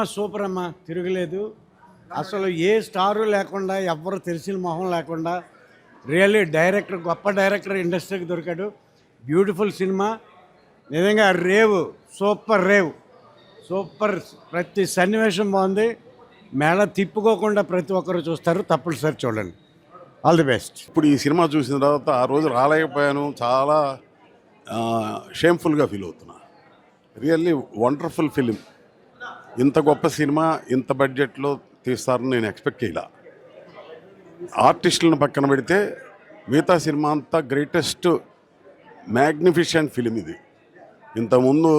Cinema super అమ్మా తిరగలేదు. అసలు ఏ స్టారు లేకుండా ఎవ్వరు తెలిసిన మొహం లేకుండా రియల్లీ డైరెక్టర్ గొప్ప డైరెక్టర్ ఇండస్ట్రీకి దొరికాడు. Beautiful cinema. నిజంగా రేవ్ సూపర్ రేవ్. సూపర్ ప్రతి సన్నివేశం బాగుంది. మేళ తిప్పుకోకుండా ప్రతి ఒక్కరు చూస్తారు. తప్పనిసరి చూడండి. ఆల్ ది బెస్ట్ ఇప్పుడు ఈ సినిమా చూసిన తర్వాత ఆ రోజు రాలేకపోయాను. చాలా షేమ్ఫుల్గా ఫీల్ అవుతున్నా. రియల్లీ వండర్ఫుల్ ఫిలిం ఇంత గొప్ప సినిమా ఇంత బడ్జెట్లో తీస్తారని నేను ఎక్స్పెక్ట్ చేయలే. ఆర్టిస్టులను పక్కన పెడితే మిగతా సినిమా అంతా గ్రేటెస్ట్ మ్యాగ్నిఫిషెంట్ ఫిలిం ఇది. ఇంతకుముందు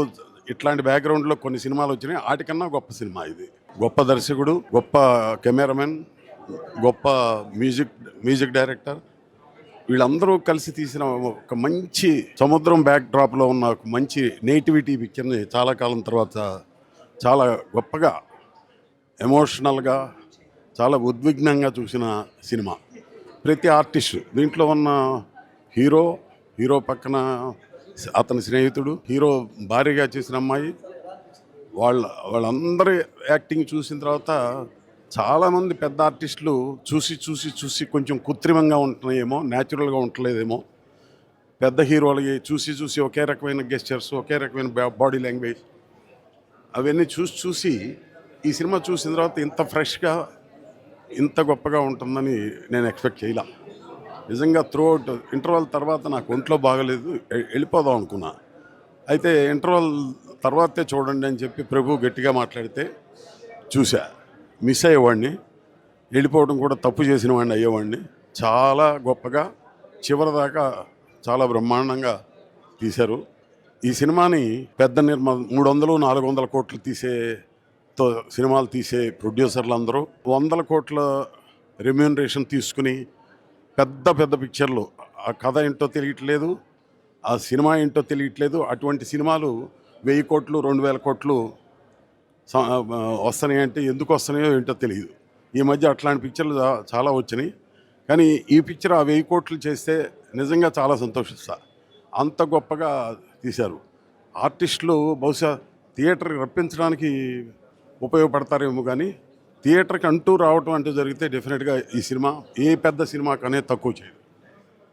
ఇట్లాంటి బ్యాక్గ్రౌండ్లో కొన్ని సినిమాలు వచ్చినాయి వాటికన్నా గొప్ప సినిమా ఇది. గొప్ప దర్శకుడు గొప్ప కెమెరామెన్ గొప్ప మ్యూజిక్ మ్యూజిక్ డైరెక్టర్. వీళ్ళందరూ కలిసి తీసిన ఒక మంచి సముద్రం బ్యాక్ డ్రాప్లో ఉన్న ఒక మంచి నేటివిటీ పిక్చర్ని చాలా కాలం తర్వాత చాలా గొప్పగా ఎమోషనల్గా చాలా ఉద్విగ్నంగా చూసిన సినిమా. ప్రతి ఆర్టిస్ట్ దీంట్లో ఉన్న హీరో హీరో పక్కన అతని స్నేహితుడు హీరో భారీగా చేసిన అమ్మాయి వాళ్ళ వాళ్ళందరి యాక్టింగ్ చూసిన తర్వాత చాలామంది పెద్ద ఆర్టిస్టులు చూసి చూసి చూసి కొంచెం కృత్రిమంగా ఉంటున్నాయేమో న్యాచురల్గా ఉండలేదేమో పెద్ద హీరోలకి చూసి చూసి ఒకే రకమైన గెస్చర్స్ ఒకే రకమైన బాడీ లాంగ్వేజ్ అవన్నీ చూసి చూసి ఈ సినిమా చూసిన తర్వాత ఇంత ఫ్రెష్గా ఇంత గొప్పగా ఉంటుందని నేను ఎక్స్పెక్ట్ చేయలే. నిజంగా త్రూ అవుట్ ఇంటర్వల్ తర్వాత నాకు ఒంట్లో బాగలేదు వెళ్ళిపోదాం అనుకున్నా. అయితే ఇంటర్వల్ తర్వాతే చూడండి అని చెప్పి ప్రభు గట్టిగా మాట్లాడితే చూసా మిస్ అయ్యేవాడిని వెళ్ళిపోవడం కూడా తప్పు చేసిన వాడిని అయ్యేవాడిని. చాలా గొప్పగా చివరిదాకా చాలా బ్రహ్మాండంగా తీశారు. ఈ సినిమాని పెద్ద నిర్మా మూడు వందలు నాలుగు వందల కోట్లు తీసే తో సినిమాలు తీసే ప్రొడ్యూసర్లు అందరూ వందల కోట్ల రెమ్యూనరేషన్ తీసుకుని పెద్ద పెద్ద పిక్చర్లు. ఆ కథ ఏంటో తెలియట్లేదు ఆ సినిమా ఏంటో తెలియట్లేదు. అటువంటి సినిమాలు వెయ్యి కోట్లు రెండు వేల కోట్లు వస్తున్నాయి అంటే ఎందుకు వస్తున్నాయో ఏంటో తెలియదు. ఈ మధ్య అట్లాంటి పిక్చర్లు చాలా వచ్చినాయి. కానీ ఈ పిక్చర్ ఆ వెయ్యి కోట్లు చేస్తే నిజంగా చాలా సంతోషిస్తా. అంత గొప్పగా తీశారు. ఆర్టిస్టులు బహుశా థియేటర్కి రప్పించడానికి ఉపయోగపడతారేమో కానీ థియేటర్కి అంటూ రావటం అంటూ జరిగితే డెఫినెట్గా ఈ సినిమా ఏ పెద్ద సినిమాకనే తక్కువ చేయదు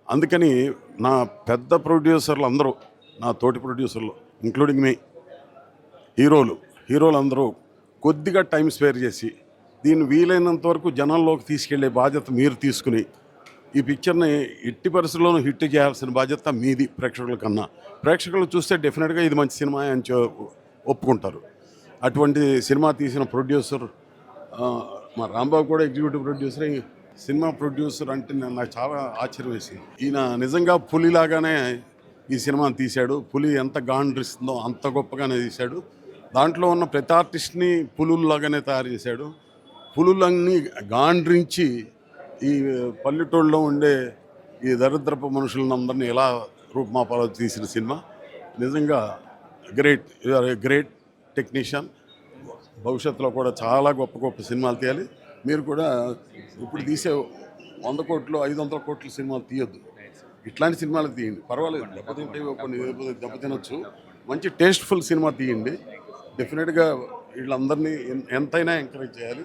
అందుకని నా పెద్ద ప్రొడ్యూసర్లు అందరూ నా తోటి ప్రొడ్యూసర్లు ఇంక్లూడింగ్ మీ హీరోలు హీరోలు అందరూ కొద్దిగా టైం స్పేర్ చేసి దీన్ని వీలైనంత వరకు జనంలోకి తీసుకెళ్ళే బాధ్యత మీరు తీసుకుని ఈ పిక్చర్ని ఎట్టి పరిస్థితుల్లోనూ హిట్ చేయాల్సిన బాధ్యత మీది ప్రేక్షకుల కన్నా. ప్రేక్షకులు చూస్తే డెఫినెట్గా ఇది మంచి సినిమా అని ఒప్పుకుంటారు. అటువంటి సినిమా తీసిన ప్రొడ్యూసర్ మా రాంబాబు కూడా ఎగ్జిక్యూటివ్ ప్రొడ్యూసర్ సినిమా ప్రొడ్యూసర్ అంటే నాకు చాలా ఆశ్చర్యం వేసింది. ఈయన నిజంగా పులిలాగానే ఈ సినిమాని తీశాడు. పులి ఎంత గాండ్రిస్తుందో అంత గొప్పగానే తీశాడు. దాంట్లో ఉన్న ప్రతి ఆర్టిస్ట్ని పులుల్లాగానే తయారు చేశాడు. పులులన్నీ గాండ్రించి ఈ పల్లెటూళ్ళలో ఉండే ఈ దరిద్రపు మనుషులను అందరినీ ఎలా రూపుమాపాలో తీసిన సినిమా? నిజంగా గ్రేట్ గ్రేట్ టెక్నీషియన్. భవిష్యత్తులో కూడా చాలా గొప్ప గొప్ప సినిమాలు తీయాలి. మీరు కూడా ఇప్పుడు తీసే వంద కోట్లు ఐదు వందల కోట్ల సినిమాలు తీయొద్దు. ఇట్లాంటి సినిమాలు తీయండి. పర్వాలేదు దెబ్బతింటే కొన్ని దెబ్బతినొచ్చు. మంచి టేస్ట్ఫుల్ సినిమా తీయండి. డెఫినెట్గా వీళ్ళందరినీ ఎంతైనా ఎంకరేజ్ చేయాలి.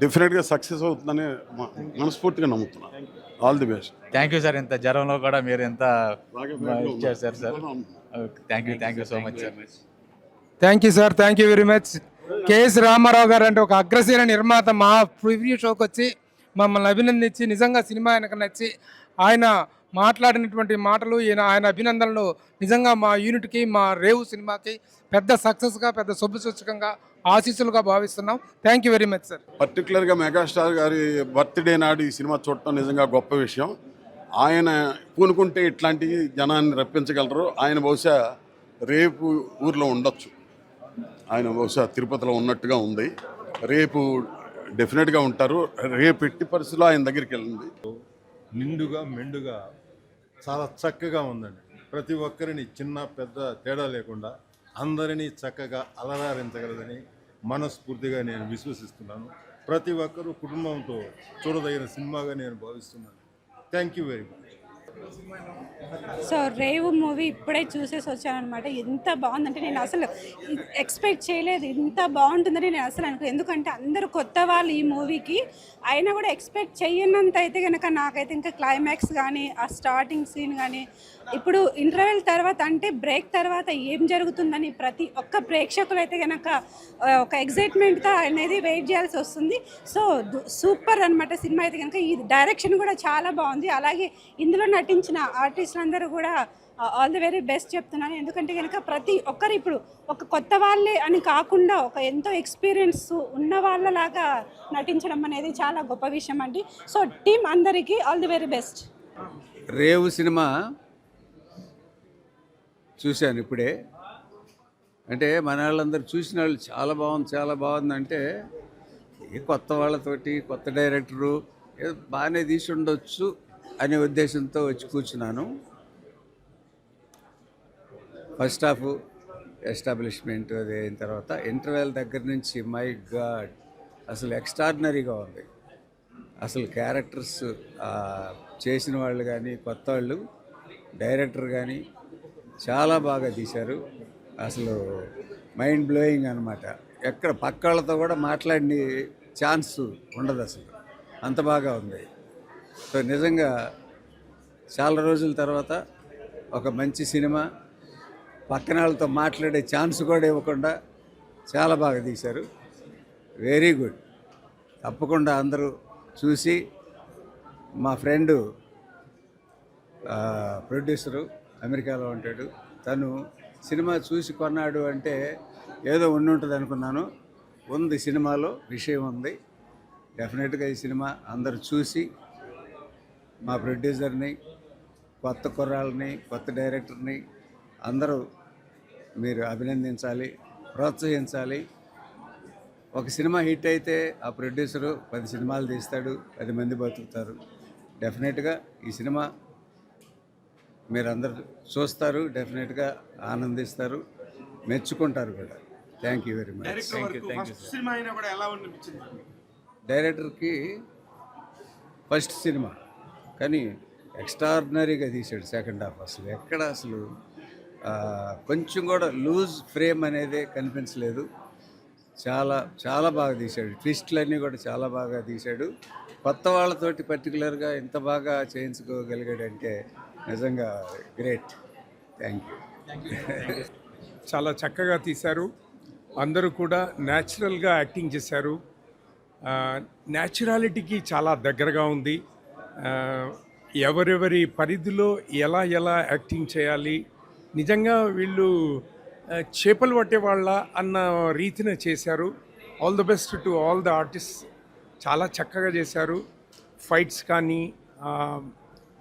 డెఫినెట్గా సక్సెస్ అవుతుందని మనస్ఫూర్తిగా నమ్ముతున్నాను all the best thank you sir ఇంత జ్వరంలో కూడా మీరు ఎంత ఇచ్చారు sir sir thank you thank you so much sir thank you sir thank you very much KS Rama Rao గారు అంటే ఒక అగ్రశీల నిర్మాత మా ప్రివ్యూ షోకి వచ్చి మమ్మల్ని అభినందించి నిజంగా సినిమా ఆయనకు నచ్చి ఆయన మాట్లాడినటువంటి మాటలు ఈయన ఆయన అభినందనలు నిజంగా మా యూనిట్కి మా రేవు సినిమాకి పెద్ద సక్సెస్గా పెద్ద శుభసూచకంగా ఆశీస్సులుగా భావిస్తున్నాం. Thank you very much sir పర్టికులర్గా మెగాస్టార్ గారి బర్త్డే నాడు ఈ సినిమా చూడటం నిజంగా గొప్ప విషయం. ఆయన పూనుకుంటే ఇట్లాంటి జనాన్ని రప్పించగలరు. ఆయన బహుశా రేపు ఊర్లో ఉండొచ్చు. ఆయన బహుశా తిరుపతిలో ఉన్నట్టుగా ఉంది. రేపు డెఫినెట్గా ఉంటారు. రేపు ఎట్టి పరిస్థితుల్లో ఆయన దగ్గరికి వెళ్ళండి. నిండుగా మెండుగా చాలా చక్కగా ఉందండి. ప్రతి ఒక్కరిని చిన్న పెద్ద తేడా లేకుండా అందరినీ చక్కగా అలరారించగలదని మనస్ఫూర్తిగా నేను విశ్వసిస్తున్నాను. ప్రతి ఒక్కరూ కుటుంబంతో చూడదగిన సినిమాగా నేను భావిస్తున్నాను. Thank you very much so Revu movie ఇప్పుడే చూసేసి వచ్చాను అనమాట ఎంత బాగుందంటే నేను అసలు ఎక్స్పెక్ట్ చేయలేదు. ఇంత బాగుంటుందని నేను అసలు అనుకో ఎందుకంటే అందరూ కొత్త వాళ్ళు ఈ మూవీకి. అయినా కూడా ఎక్స్పెక్ట్ చేయనంత అయితే కనుక నాకైతే ఇంకా క్లైమాక్స్ కానీ ఆ స్టార్టింగ్ సీన్ కానీ ఇప్పుడు ఇంటర్వెల్ తర్వాత అంటే బ్రేక్ తర్వాత ఏం జరుగుతుందని ప్రతి ఒక్క ప్రేక్షకులు అయితే కనుక ఒక ఎగ్జైట్మెంట్తో అనేది వెయిట్ చేయాల్సి వస్తుంది. సో సూపర్ అన్నమాట సినిమా అయితే కనుక ఈ డైరెక్షన్ కూడా చాలా బాగుంది. అలాగే ఇందులో నటించిన ఆర్టిస్టులందరూ కూడా ఆల్ ది వెరీ బెస్ట్ చెప్తున్నాను. ఎందుకంటే కనుక ప్రతి ఒక్కరు ఇప్పుడు ఒక కొత్త వాళ్ళే అని కాకుండా ఒక ఎంతో ఎక్స్పీరియన్స్ ఉన్న వాళ్ళలాగా నటించడం అనేది చాలా గొప్ప విషయం అండి. సో టీం అందరికీ all the very best. Revu cinema చూశాను ఇప్పుడే. అంటే మన వాళ్ళందరూ చూసిన వాళ్ళు చాలా బాగుంది చాలా బాగుంది అంటే ఏ కొత్త వాళ్ళతోటి కొత్త డైరెక్టరు ఏదో బాగానే తీసి ఉండొచ్చు అనే ఉద్దేశంతో వచ్చి కూర్చున్నాను. ఫస్ట్ హాఫ్ ఎస్టాబ్లిష్మెంట్ అది అయిన తర్వాత ఇంటర్వెల్ దగ్గర నుంచి మై గాడ్ అసలు ఎక్స్ట్రాడినరీగా ఉంది. అసలు క్యారెక్టర్స్ చేసిన వాళ్ళు కానీ కొత్త వాళ్ళు డైరెక్టర్ కానీ చాలా బాగా తీశారు. అసలు మైండ్ బ్లోయింగ్ అనమాట ఎక్కడ పక్క వాళ్ళతో కూడా మాట్లాడిన ఛాన్స్ ఉండదు అసలు. అంత బాగా ఉంది. సో నిజంగా చాలా రోజుల తర్వాత ఒక మంచి సినిమా పక్కన వాళ్ళతో మాట్లాడే ఛాన్స్ కూడా ఇవ్వకుండా చాలా బాగా తీశారు. వెరీ గుడ్ తప్పకుండా అందరూ చూసి మా ఫ్రెండు ప్రొడ్యూసరు అమెరికాలో ఉంటాడు. తను సినిమా చూసి కొన్నాడు అంటే ఏదో ఉండి ఉంటుంది అనుకున్నాను. ఉంది సినిమాలో విషయం ఉంది. డెఫినెట్గా ఈ సినిమా అందరూ చూసి మా ప్రొడ్యూసర్ని కొత్త కుర్రాళ్ళని కొత్త డైరెక్టర్ని అందరూ మీరు అభినందించాలి ప్రోత్సహించాలి. ఒక సినిమా హిట్ అయితే ఆ ప్రొడ్యూసరు పది సినిమాలు తీస్తాడు పది మంది బతుకుతారు. డెఫినెట్గా ఈ సినిమా మీరందరూ చూస్తారు డెఫినెట్గా ఆనందిస్తారు మెచ్చుకుంటారు కూడా. థ్యాంక్ యూ వెరీ మచ్ డైరెక్టర్కి ఫస్ట్ సినిమా కానీ ఎక్స్ట్రాడినరీగా తీశాడు సెకండ్ హాఫ్ అసలు. ఎక్కడ అసలు ఆ, కొంచెం కూడా లూజ్ ఫ్రేమ్ అనేది కనిపించలేదు. చాలా చాలా బాగా తీశాడు. ట్విస్ట్లన్నీ కూడా చాలా బాగా తీశాడు. కొత్త వాళ్ళతోటి పర్టికులర్గా ఇంత బాగా చేయించుకోగలిగాడంటే నిజంగా గ్రేట్. Thank you. చాలా చక్కగా తీశారు. అందరూ కూడా న్యాచురల్గా యాక్టింగ్ చేశారు. న్యాచురాలిటీకి చాలా దగ్గరగా ఉంది. ఎవరెవరి పరిధిలో ఎలా ఎలా యాక్టింగ్ చేయాలి నిజంగా వీళ్ళు చేపలు పట్టే వాళ్ళ అన్న రీతిన చేశారు. All the best to all the artist చాలా చక్కగా చేశారు. ఫైట్స్ కానీ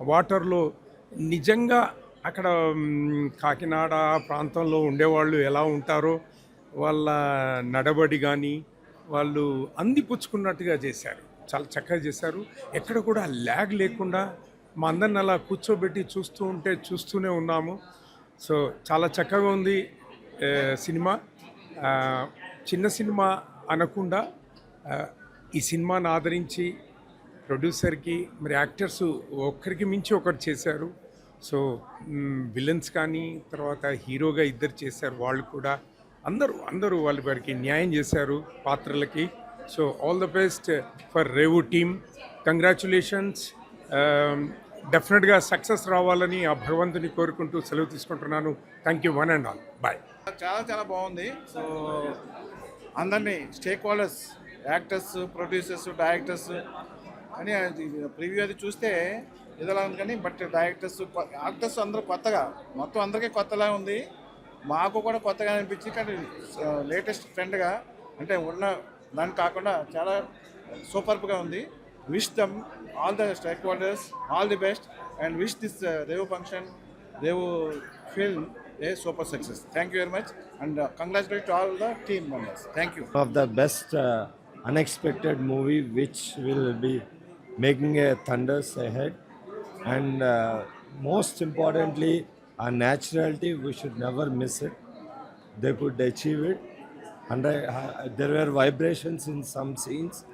వాటర్లో నిజంగా అక్కడ కాకినాడ ప్రాంతంలో ఉండేవాళ్ళు ఎలా ఉంటారో వాళ్ళ నడబడి కానీ వాళ్ళు అందిపుచ్చుకున్నట్టుగా చేశారు. చాలా చక్కగా చేశారు. ఎక్కడ కూడా ల్యాగ్ లేకుండా మా అందరిని అలా కూర్చోబెట్టి చూస్తూ ఉంటే చూస్తూనే ఉన్నాము. సో చాలా చక్కగా ఉంది సినిమా. చిన్న సినిమా అనకుండా ఈ సినిమాను ఆదరించి ప్రొడ్యూసర్కి మరి యాక్టర్స్ ఒక్కరికి మించి ఒకరు చేశారు. సో విలన్స్ కానీ తర్వాత హీరోగా ఇద్దరు చేశారు వాళ్ళు కూడా. అందరూ అందరూ వాళ్ళ వారికి న్యాయం చేశారు పాత్రలకి. So all the best for Revu team. Congratulations. డెఫినెట్గా సక్సెస్ రావాలని ఆ భగవంతుని కోరుకుంటూ సెలవు తీసుకుంటున్నాను. Thank you one and all. Bye. చాలా చాలా బాగుంది. సో అందరినీ stakeholders actors producers directors అని ప్రివ్యూ అది చూస్తే ఇదిలా కానీ బట్ డైరెక్టర్స్ యాక్టర్స్ అందరూ కొత్తగా మొత్తం అందరికీ కొత్తలా ఉంది. మాకు కూడా కొత్తగా అనిపించి కానీ లేటెస్ట్ ఫ్రెండ్గా అంటే ఉన్న దాన్ని కాకుండా చాలా సూపర్గా ఉంది. Wish them all the stakeholders all the best and wish this Revu function Revu film a super success thank you very much and congratulate all the team members thank you of the best unexpected movie which will be making a thunders ahead and uh, most importantly our naturality we should never miss it they could achieve it and I, uh, there were vibrations in some scenes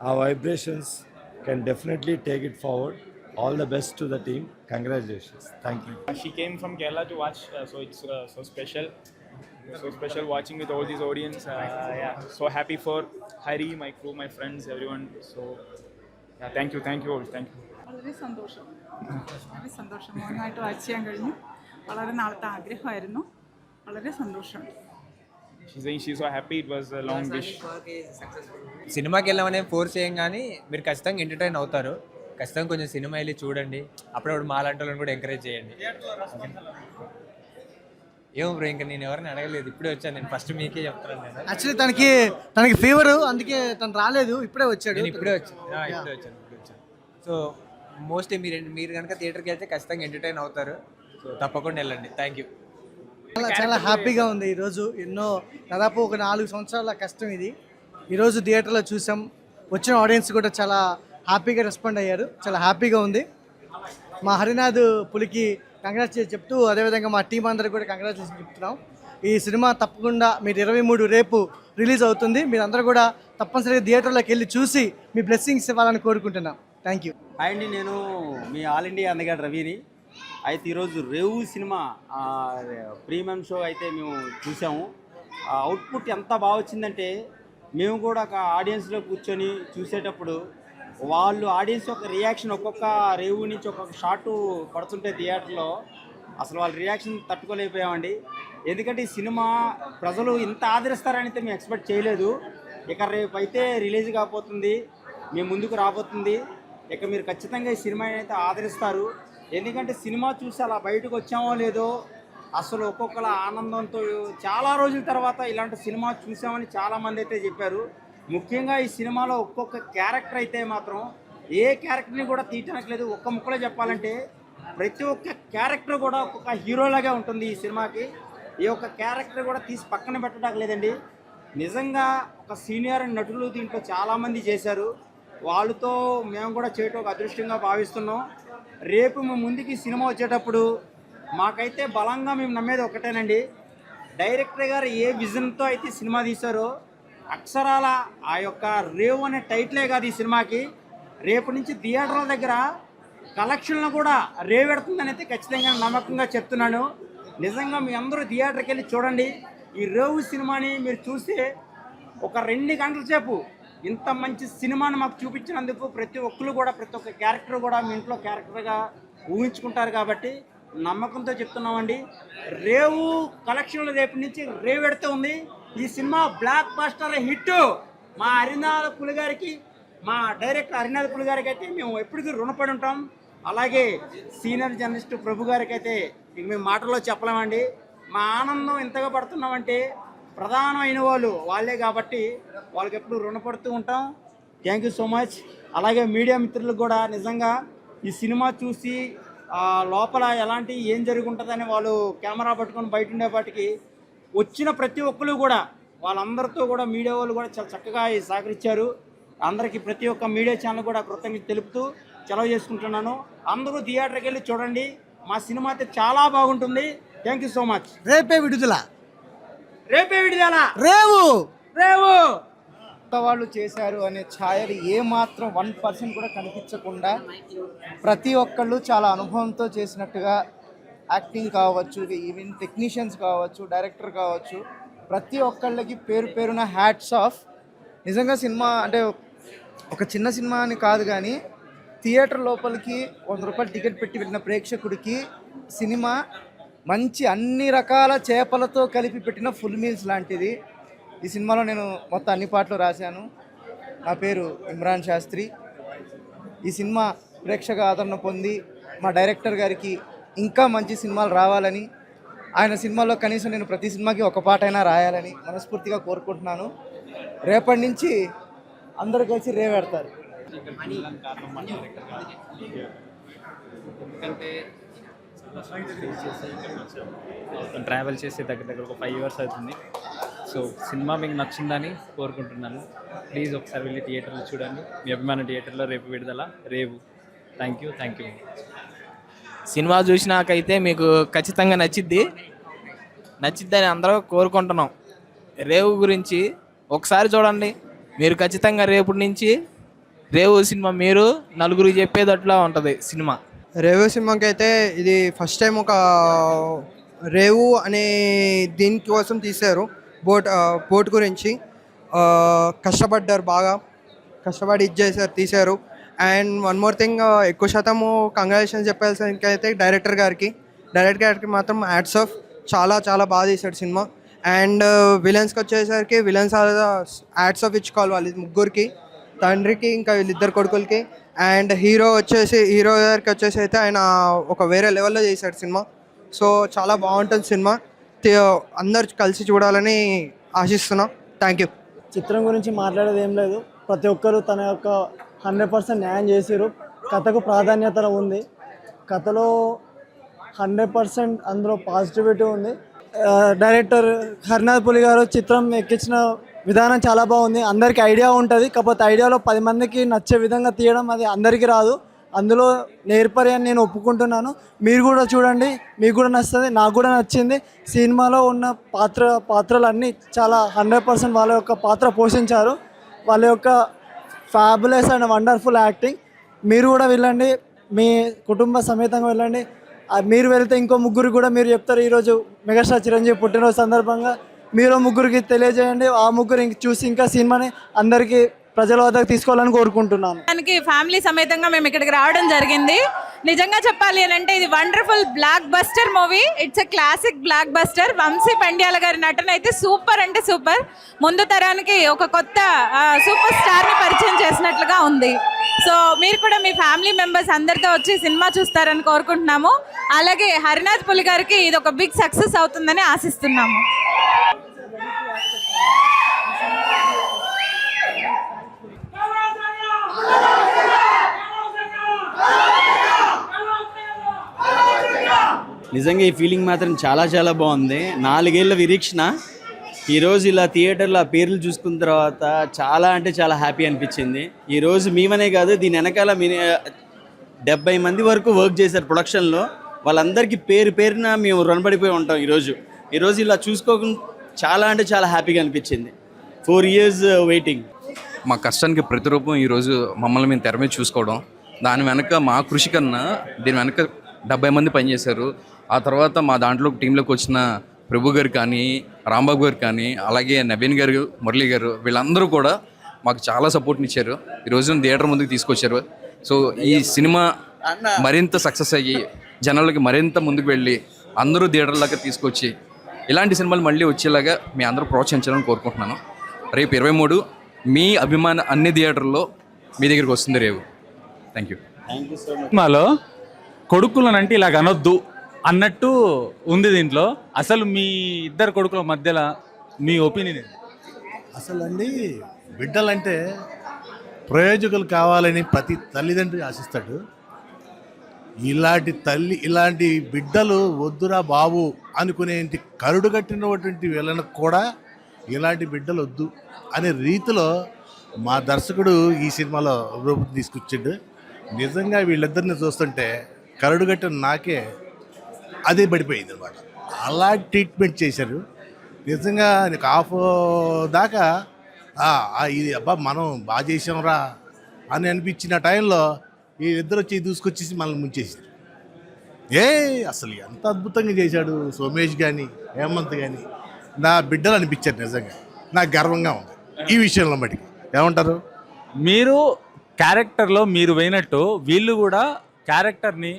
our vibrations can definitely take it forward All the best to the team. Congratulations. Thank you. She came from Kerala to watch, uh, so it's uh, so special. So special watching with all these audience. Uh, yeah, so happy for Hari, my crew, my friends, everyone. So yeah, thank you, thank you all, thank you. വളരെ സന്തോഷം വളരെ സന്തോഷം മോനുമായിട്ട് watch ചെയ്യാൻ കഴിഞ്ഞു വളരെ നാളത്തെ ആഗ്രഹമായിരുന്നു വളരെ സന്തോഷം She's saying she's so happy. It was a long wish. సినిమాకి వెళ్ళామని ఫోర్స్ చేయం కానీ మీరు ఖచ్చితంగా ఎంటర్టైన్ అవుతారు ఖచ్చితంగా కొంచెం సినిమా వెళ్ళి చూడండి అప్పుడప్పుడు మాలాంటి వాళ్ళని కూడా ఎంకరేజ్ చేయండి ఏమో బ్రో ఇంకా నేను ఎవరిని అడగలేదు ఇప్పుడే వచ్చాను నేను ఫస్ట్ మీకే చెప్తాను నేను యాక్చువల్లీ తనకి తనకి ఫీవర్ అందుకే తను రాలేదు ఇప్పుడే వచ్చాడు నేను ఇప్పుడే వచ్చాను ఆ, ఇప్పుడే వచ్చాను ఇప్పుడే వచ్చాను సో మోస్ట్లీ మీరు మీరు కనుక థియేటర్కి వెళ్తే ఖచ్చితంగా ఎంటర్టైన్ అవుతారు. సో తప్పకుండా వెళ్ళండి. థ్యాంక్ యూ చాలా చాలా హ్యాపీగా ఉంది ఈరోజు. ఎన్నో దాదాపు ఒక నాలుగు సంవత్సరాల కష్టం ఇది. ఈరోజు థియేటర్లో చూసాం. వచ్చిన ఆడియన్స్ కూడా చాలా హ్యాపీగా రెస్పాండ్ అయ్యారు. చాలా హ్యాపీగా ఉంది. మా హరినాథ్ పులికి కంగ్రాచులేషన్ చెప్తూ అదేవిధంగా మా టీం అందరూ కూడా కంగ్రాచులేషన్ చెప్తున్నాం. ఈ సినిమా తప్పకుండా మీరు ఇరవై మూడు రేపు రిలీజ్ అవుతుంది. మీరందరూ కూడా తప్పనిసరిగా థియేటర్లోకి వెళ్ళి చూసి మీ బ్లెస్సింగ్స్ ఇవ్వాలని కోరుకుంటున్నాం. Thank you. హాయ్ అండి నేను మీ ఆల్ ఇండియా అందగాడు రవిని. అయితే ఈరోజు రేవు సినిమా ప్రీమియం షో అయితే మేము చూసాము. ఆ అవుట్పుట్ ఎంత బాగా వచ్చిందంటే మేము కూడా ఒక ఆడియన్స్లో కూర్చొని చూసేటప్పుడు వాళ్ళు ఆడియన్స్ యొక్క రియాక్షన్ ఒక్కొక్క రేవు నుంచి ఒక్కొక్క షాటు పడుతుంటే థియేటర్లో అసలు వాళ్ళ రియాక్షన్ తట్టుకోలేకపోయామండి. ఎందుకంటే ఈ సినిమా ప్రజలు ఇంత ఆదరిస్తారని అయితే మేము ఎక్స్పెక్ట్ చేయలేదు. ఇక రేపు అయితే రిలీజ్ కాబోతుంది. మేము ముందుకు రాబోతుంది. ఇక మీరు ఖచ్చితంగా ఈ సినిమా అయితే ఆదరిస్తారు. ఎందుకంటే సినిమా చూసి అలా బయటకు వచ్చామో లేదో అసలు ఒక్కొక్కల ఆనందంతో చాలా రోజుల తర్వాత ఇలాంటి సినిమా చూసామని చాలామంది అయితే చెప్పారు. ముఖ్యంగా ఈ సినిమాలో ఒక్కొక్క క్యారెక్టర్ అయితే మాత్రం ఏ క్యారెక్టర్ని కూడా తీయటానికి లేదు ఒక్క ముక్కలో చెప్పాలంటే ప్రతి ఒక్క క్యారెక్టర్ కూడా ఒక్కొక్క హీరోలాగే ఉంటుంది ఈ సినిమాకి. ఈ ఒక్క క్యారెక్టర్ కూడా తీసి పక్కన పెట్టడానికి లేదండి. నిజంగా ఒక సీనియర్ నటులు దీంట్లో చాలామంది చేశారు. వాళ్ళతో మేము కూడా చేయటం ఒక అదృష్టంగా భావిస్తున్నాం. రేపు మేము ముందుకి సినిమా వచ్చేటప్పుడు మాకైతే బలంగా మేము నమ్మేది ఒకటేనండి. డైరెక్టర్ గారు ఏ విజన్తో అయితే సినిమా తీశారో అక్షరాల ఆ యొక్క రేవు అనే టైటిలే కాదు ఈ సినిమాకి. రేపు నుంచి థియేటర్ల దగ్గర కలెక్షన్లు కూడా రేవెడుతుందని అయితే ఖచ్చితంగా నమ్మకంగా చెప్తున్నాను. నిజంగా మీ అందరూ థియేటర్కి వెళ్ళి చూడండి. ఈ రేవు సినిమాని మీరు చూస్తే ఒక రెండు గంటల సేపు ఇంత మంచి సినిమాని మాకు చూపించినందుకు ప్రతి ఒక్కరు కూడా ప్రతి ఒక్క క్యారెక్టర్ కూడా మీ ఇంట్లో క్యారెక్టర్గా ఊహించుకుంటారు కాబట్టి నమ్మకంతో చెప్తున్నామండి. రేవు కలెక్షన్లు రేపు నుంచి రేవు పెడుతూ ఉంది. ఈ సినిమా బ్లాక్ బాస్టర్ హిట్. మా అరినాథ పులిగారికి మా డైరెక్టర్ అరినాథ పులిగారికి అయితే మేము ఎప్పటికీ రుణపడి ఉంటాం. అలాగే సీనియర్ జర్నలిస్ట్ ప్రభు గారికి అయితే ఇక మేము మాటల్లో చెప్పలేమండి. మా ఆనందం ఇంతగా పడుతున్నామంటే ప్రధానమైన వాళ్ళు వాళ్ళే కాబట్టి వాళ్ళకి ఎప్పుడు రుణపడుతూ ఉంటాం. థ్యాంక్ యూ సో మచ్ అలాగే మీడియా మిత్రులకు కూడా నిజంగా ఈ సినిమా చూసి లోపల ఎలాంటి ఏం జరుగుంటుందని వాళ్ళు కెమెరా పట్టుకొని బయట ఉండేపాటికి వచ్చిన ప్రతి ఒక్కరు కూడా వాళ్ళందరితో కూడా మీడియా వాళ్ళు కూడా చాలా చక్కగా సహకరించారు. అందరికీ ప్రతి ఒక్క మీడియా ఛానల్ కూడా కృతజ్ఞత తెలుపుతూ సెలవు చేసుకుంటున్నాను. అందరూ థియేటర్కి వెళ్ళి చూడండి. మా సినిమా అయితే చాలా బాగుంటుంది. థ్యాంక్ యూ సో మచ్ రేపే విడుదల. రేపే విడుదల. రేవు. రేవు. కొత్త వాళ్ళు చేశారు అనే ఛాయలు ఏ మాత్రం వన్ పర్సెంట్ కూడా కనిపించకుండా ప్రతి ఒక్కళ్ళు చాలా అనుభవంతో చేసినట్టుగా యాక్టింగ్ కావచ్చు ఈవెన్ టెక్నీషియన్స్ కావచ్చు డైరెక్టర్ కావచ్చు ప్రతి ఒక్కళ్ళకి పేరు పేరున హ్యాట్స్ ఆఫ్. నిజంగా సినిమా అంటే ఒక చిన్న సినిమా అని కాదు కానీ థియేటర్ లోపలికి వంద రూపాయలు టికెట్ పెట్టి వెళ్ళిన ప్రేక్షకుడికి సినిమా మంచి అన్ని రకాల చేపలతో కలిపి పెట్టిన ఫుల్ మీల్స్ లాంటిది. ఈ సినిమాలో నేను మొత్తం అన్ని పాటలు రాశాను. నా పేరు ఇమ్రాన్ శాస్త్రి. ఈ సినిమా ప్రేక్షక ఆదరణ పొంది మా డైరెక్టర్ గారికి ఇంకా మంచి సినిమాలు రావాలని ఆయన సినిమాలో కనీసం నేను ప్రతి సినిమాకి ఒక పాట అయినా రాయాలని మనస్ఫూర్తిగా కోరుకుంటున్నాను. రేపటి నుంచి అందరు కలిసి రేవెడతారు ట్రావెల్ చేసే దగ్గర దగ్గర ఒక ఫైవ్ ఇయర్స్ అవుతుంది. సో సినిమా మీకు నచ్చిందని కోరుకుంటున్నాను. ప్లీజ్ ఒకసారి వెళ్ళి థియేటర్లో చూడండి. మీ అభిమాన థియేటర్లో రేపు విడుదల. రేపు. Thank you thank you cinema చూసినాకైతే మీకు ఖచ్చితంగా నచ్చిద్ది. నచ్చిద్దని అందరూ కోరుకుంటున్నాం. రేవు గురించి ఒకసారి చూడండి. మీరు ఖచ్చితంగా రేపటి నుంచి రేవు సినిమా మీరు నలుగురికి చెప్పేటట్లా ఉంటుంది సినిమా. రేవు సినిమాకి అయితే ఇది ఫస్ట్ టైం ఒక రేవు అనే దీనికోసం తీశారు. బోట్ బోట్ గురించి. కష్టపడ్డారు బాగా. కష్టపడి ఇది చేశారు తీశారు. అండ్ వన్ మోర్ థింగ్ ఎక్కువ శాతము కంగ్రాచులేషన్ చెప్పాల్సినకైతే డైరెక్టర్ గారికి. డైరెక్టర్ గారికి మాత్రం యాడ్స్ ఆఫ్. చాలా చాలా బాగా తీశాడు సినిమా. అండ్ విలన్స్కి వచ్చేసరికి విలన్స్ యాడ్స్ ఆఫ్ ఇచ్చుకోవాలి వాళ్ళ ముగ్గురికి. తండ్రికి ఇంకా వీళ్ళిద్దరు కొడుకులకి. అండ్ హీరో వచ్చేసి హీరో గారికి వచ్చేసి అయితే ఆయన ఒక వేరే లెవెల్లో చేశాడు సినిమా. సో చాలా బాగుంటుంది సినిమా. అందరు కలిసి చూడాలని ఆశిస్తున్నాం. Thank you. చిత్రం గురించి మాట్లాడేది ఏం లేదు. ప్రతి ఒక్కరు తన యొక్క హండ్రెడ్ పర్సెంట్ న్యాయం చేసారు కథకు ప్రాధాన్యత ఉంది. కథలో హండ్రెడ్ పర్సెంట్ అందులో పాజిటివిటీ ఉంది. డైరెక్టర్ హరినాథ్ పులి గారు చిత్రం ఎక్కించిన విధానం చాలా బాగుంది. అందరికీ ఐడియా ఉంటుంది. కాకపోతే ఐడియాలో పది మందికి నచ్చే విధంగా తీయడం అది అందరికీ రాదు. అందులో నేర్పరి అని నేను ఒప్పుకుంటున్నాను. మీరు కూడా చూడండి. మీకు కూడా నచ్చుతుంది. నాకు కూడా నచ్చింది. సినిమాలో ఉన్న పాత్ర పాత్రలన్నీ చాలా హండ్రెడ్ పర్సెంట్ వాళ్ళ యొక్క పాత్ర పోషించారు. వాళ్ళ యొక్క ఫ్యాబులెస్ అండ్ వండర్ఫుల్ యాక్టింగ్. మీరు కూడా వెళ్ళండి. మీ కుటుంబ సమేతంగా వెళ్ళండి. మీరు వెళ్తే ఇంకో ముగ్గురు కూడా మీరు చెప్తారు. ఈరోజు మెగాస్టార్ చిరంజీవి పుట్టినరోజు సందర్భంగా మీరు ముగ్గురికి తెలియజేయండి ఆ ముగ్గురు చూసి ఇంకా సినిమాని అందరికీ ప్రజల వద్దకు తీసుకోవాలని కోరుకుంటున్నాను. దానికి ఫ్యామిలీ సమేతంగా మేము ఇక్కడికి రావడం జరిగింది. నిజంగా చెప్పాలి అని అంటే ఇది wonderful blockbuster movie. It's a classic blockbuster Vamshi Pandyala గారి నటన అయితే సూపర్ అంటే సూపర్. ముందు తరానికి ఒక కొత్త సూపర్ స్టార్ని పరిచయం చేసినట్లుగా ఉంది. సో మీరు కూడా మీ ఫ్యామిలీ మెంబర్స్ అందరితో వచ్చి సినిమా చూస్తారని కోరుకుంటున్నాము. అలాగే హరినాథ్ పులి గారికి ఇది ఒక బిగ్ సక్సెస్ అవుతుందని ఆశిస్తున్నాము. నిజంగా ఈ ఫీలింగ్ మాత్రం చాలా చాలా బాగుంది. నాలుగేళ్ళ నిరీక్షణ ఈరోజు ఇలా థియేటర్లో ఆ పేర్లు చూసుకున్న తర్వాత చాలా అంటే చాలా హ్యాపీ అనిపించింది. ఈరోజు మేమనే కాదు దీని వెనకాల మీ డెబ్బై మంది వరకు వర్క్ చేశారు ప్రొడక్షన్లో వాళ్ళందరికీ పేరు పేరున మేము రుణపడిపోయి ఉంటాం ఈరోజు ఈరోజు ఇలా చూసుకోకుండా చాలా అంటే చాలా హ్యాపీగా అనిపించింది. ఫోర్ ఇయర్స్ వెయిటింగ్ మా కష్టానికి ప్రతిరూపం ఈరోజు మమ్మల్ని మేము తెర మీద చూసుకోవడం. దాని వెనక మా కృషి కన్నా దీని వెనక డెబ్బై మంది పనిచేశారు ఆ తర్వాత మా దాంట్లో టీంలోకి వచ్చిన ప్రభు గారు కానీ రాంబాబు గారు కానీ అలాగే నవీన్ గారు మురళీ గారు వీళ్ళందరూ కూడా మాకు చాలా సపోర్ట్ని ఇచ్చారు. ఈ రోజున థియేటర్ ముందుకు తీసుకొచ్చారు. సో ఈ సినిమా మరింత సక్సెస్ అయ్యి జనాలకి మరింత ముందుకు వెళ్ళి అందరూ థియేటర్లాగా తీసుకొచ్చి ఇలాంటి సినిమాలు మళ్ళీ వచ్చేలాగా మీ అందరూ ప్రోత్సహించాలని కోరుకుంటున్నాను. రేపు ఇరవై మూడు మీ అభిమాన అన్ని థియేటర్లో మీ దగ్గరికి వస్తుంది రేపు థ్యాంక్ యూ సినిమాలో కొడుకులనంటే ఇలాగ అనొద్దు అన్నట్టు ఉంది దీంట్లో. అసలు మీ ఇద్దరు కొడుకుల మధ్యలో మీ ఒపీనియన్ అసలు అండి బిడ్డలంటే ప్రయోజకులు కావాలని ప్రతి తల్లిదండ్రి ఆశిస్తాడు. ఇలాంటి తల్లి ఇలాంటి బిడ్డలు వద్దురా బాబు అనుకునేంటి కరుడు కట్టినటువంటి వీళ్ళకు కూడా ఇలాంటి బిడ్డలు వద్దు అనే రీతిలో మా దర్శకుడు ఈ సినిమాలో రూపం తీసుకొచ్చిండు. నిజంగా వీళ్ళిద్దరిని చూస్తుంటే కరడుగట్టిన నాకే అదే పడిపోయింది అనమాట అలా ట్రీట్మెంట్ చేశారు. నిజంగా నీకు హాఫ్ దాకా ఇది అబ్బా మనం బాగా చేసాంరా అని అనిపించిన టైంలో ఈ ఇద్దరు వచ్చి దూసుకొచ్చేసి మనల్ని ముంచేసారు ఏ అసలు ఎంత అద్భుతంగా చేశాడు సోమేష్ కానీ హేమంత్ కానీ నా బిడ్డలు అనిపించారు నిజంగా. నాకు గర్వంగా ఉంది. ఈ విషయంలో మటుకు. ఏమంటారు? మీరు క్యారెక్టర్లో మీరు పోయినట్టు వీళ్ళు కూడా క్యారెక్టర్ని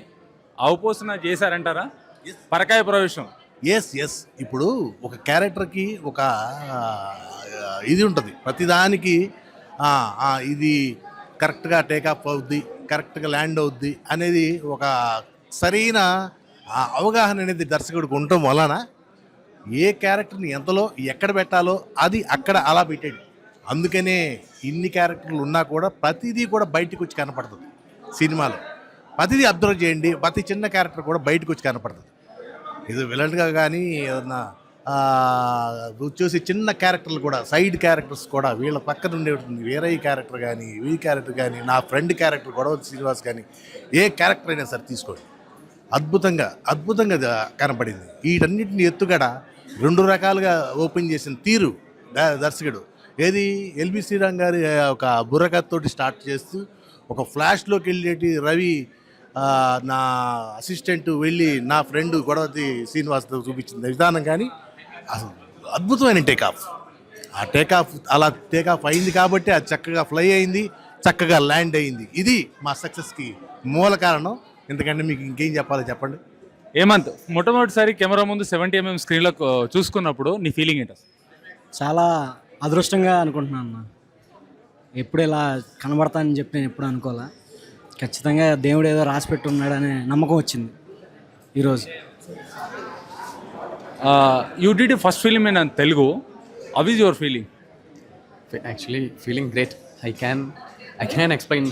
అవపోసన చేశారంటారా? పరకాయ ప్రవేశం. ఎస్ ఎస్ ఇప్పుడు ఒక క్యారెక్టర్కి ఒక ఇది ఉంటుంది. ప్రతిదానికి ఇది కరెక్ట్గా టేకాఫ్ అవుద్ది కరెక్ట్గా ల్యాండ్ అవుద్ది అనేది ఒక సరైన అవగాహన అనేది దర్శకుడికి ఉండటం వలన ఏ క్యారెక్టర్ని ఎంతలో ఎక్కడ పెట్టాలో అది అక్కడ అలా పెట్టాడు అందుకనే ఇన్ని క్యారెక్టర్లు ఉన్నా కూడా ప్రతిదీ కూడా బయటకు వచ్చి కనపడుతుంది సినిమాలో. ప్రతిదీ అబ్జర్వ్ చేయండి. ప్రతి చిన్న క్యారెక్టర్ కూడా బయటకు వచ్చి కనపడుతుంది. ఇది విలన్గా కానీ ఏదన్నా చూసి చిన్న క్యారెక్టర్లు కూడా సైడ్ క్యారెక్టర్స్ కూడా వీళ్ళ పక్కన ఉంటుంది వేరే క్యారెక్టర్ కానీ వీ క్యారెక్టర్ కానీ నా ఫ్రెండ్ క్యారెక్టర్ గొడవ శ్రీనివాస్ కానీ ఏ క్యారెక్టర్ అయినా సరే తీసుకోండి. అద్భుతంగా అద్భుతంగా కనపడింది. వీటన్నిటిని ఎత్తుగడ రెండు రకాలుగా ఓపెన్ చేసిన తీరు దర్శకుడు. ఏది? ఎల్బి శ్రీరామ్ గారి ఒక బుర్రకథతోటి స్టార్ట్ చేస్తూ ఒక ఫ్లాష్లోకి వెళ్ళేటి రవి నా అసిస్టెంట్ వెళ్ళి నా ఫ్రెండ్ గొడవతి శ్రీనివాస్తో చూపించిన విధానం కానీ అసలు అద్భుతమైన టేక్ ఆఫ్ ఆ టేక్ ఆఫ్ అలా టేక్ ఆఫ్ అయింది కాబట్టి అది చక్కగా ఫ్లై అయింది చక్కగా ల్యాండ్ అయింది. ఇది మా సక్సెస్కి మూల కారణం. ఎందుకంటే మీకు ఇంకేం చెప్పాలో చెప్పండి. ఏమంత్ మొట్టమొదటిసారి కెమెరా ముందు సెవెంటీ ఎంఎం స్క్రీన్లో చూసుకున్నప్పుడు నీ ఫీలింగ్ ఏంటి? చాలా అదృష్టంగా అనుకుంటున్నాను అన్న. ఎప్పుడు ఇలా కనబడతానని చెప్పి నేను ఎప్పుడు అనుకోలే. ఖచ్చితంగా దేవుడు ఏదో రాసి పెట్టి ఉన్నాడనే నమ్మకం వచ్చింది ఈరోజు. You did first film in Telugu. Is your feeling actually feeling great I can I can explain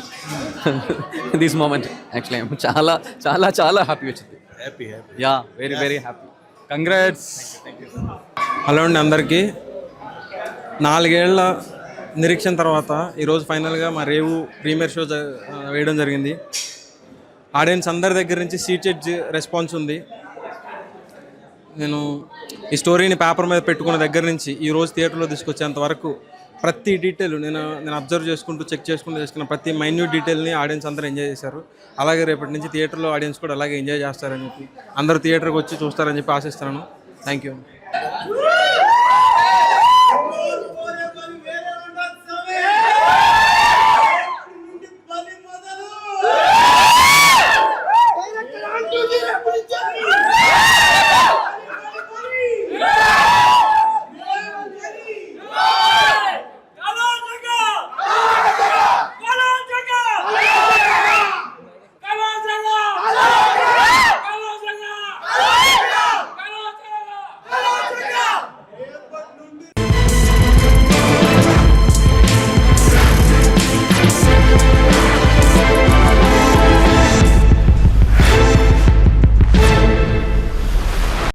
this moment actually చాలా చాలా చాలా హ్యాపీ వచ్చింది. Happy happy yeah very very happy congrats hello అండి అందరికీ. నాలుగేళ్ళ నిరీక్షణ తర్వాత ఈరోజు ఫైనల్గా మా రేవు ప్రీమియర్ షో వేయడం జరిగింది. ఆడియన్స్ అందరి దగ్గర నుంచి సీటెడ్ రెస్పాన్స్ ఉంది. నేను ఈ స్టోరీని పేపర్ మీద పెట్టుకున్న దగ్గర నుంచి ఈ రోజు థియేటర్లో తీసుకొచ్చేంత వరకు ప్రతి డీటెయిల్ నేను నేను అబ్జర్వ్ చేసుకుంటూ చెక్ చేసుకుంటూ చేసుకున్న ప్రతి మైన్యూట్ డీటెయిల్ని ఆడియన్స్ అందరూ ఎంజాయ్ చేశారు. అలాగే రేపటి నుంచి థియేటర్లో ఆడియన్స్ కూడా అలాగే ఎంజాయ్ చేస్తారని చెప్పి అందరూ థియేటర్కి వచ్చి చూస్తారని చెప్పి ఆశిస్తున్నాను. Thank you